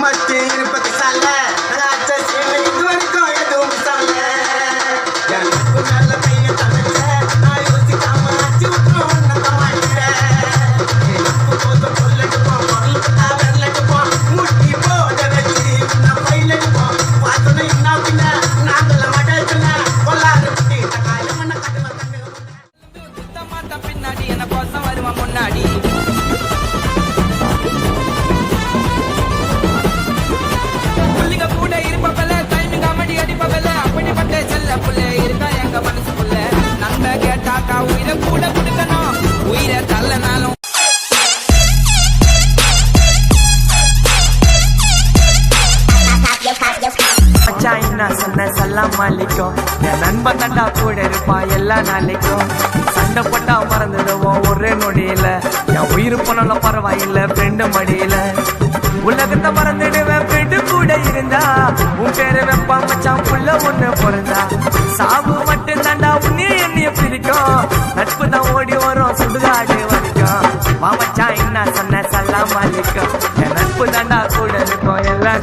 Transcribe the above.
மத்தி இருப்பது சால பின்னாடி என்ன கோசம் வருவான் முன்னாடி? எல்லாம் சல்லாம் என் நண்பன் தண்டா கூட இருப்பான் எல்லா நாளைக்கும். சண்டை போட்டா மறந்துடுவோம் ஒரே நொடியில. என் உயிர் போனாலும் பரவாயில்ல ஃப்ரெண்டு மடியில. உலகத்தை மறந்துடுவேன் ஃப்ரெண்டு கூட இருந்தா. உன் பேரு வெப்பா மச்சான் புள்ள ஒண்ணு பிறந்தா. சாவு மட்டும் தாண்டா உன்னே என்னைய பிரிக்கும். நட்பு தான் ஓடி வரும் சுடுகாடு வரைக்கும். வா மச்சான் என்ன சொன்ன சல்லாம் மாலிக்கும் என் நட்பு தாண்டா கூட இருக்கும் எல்லாம்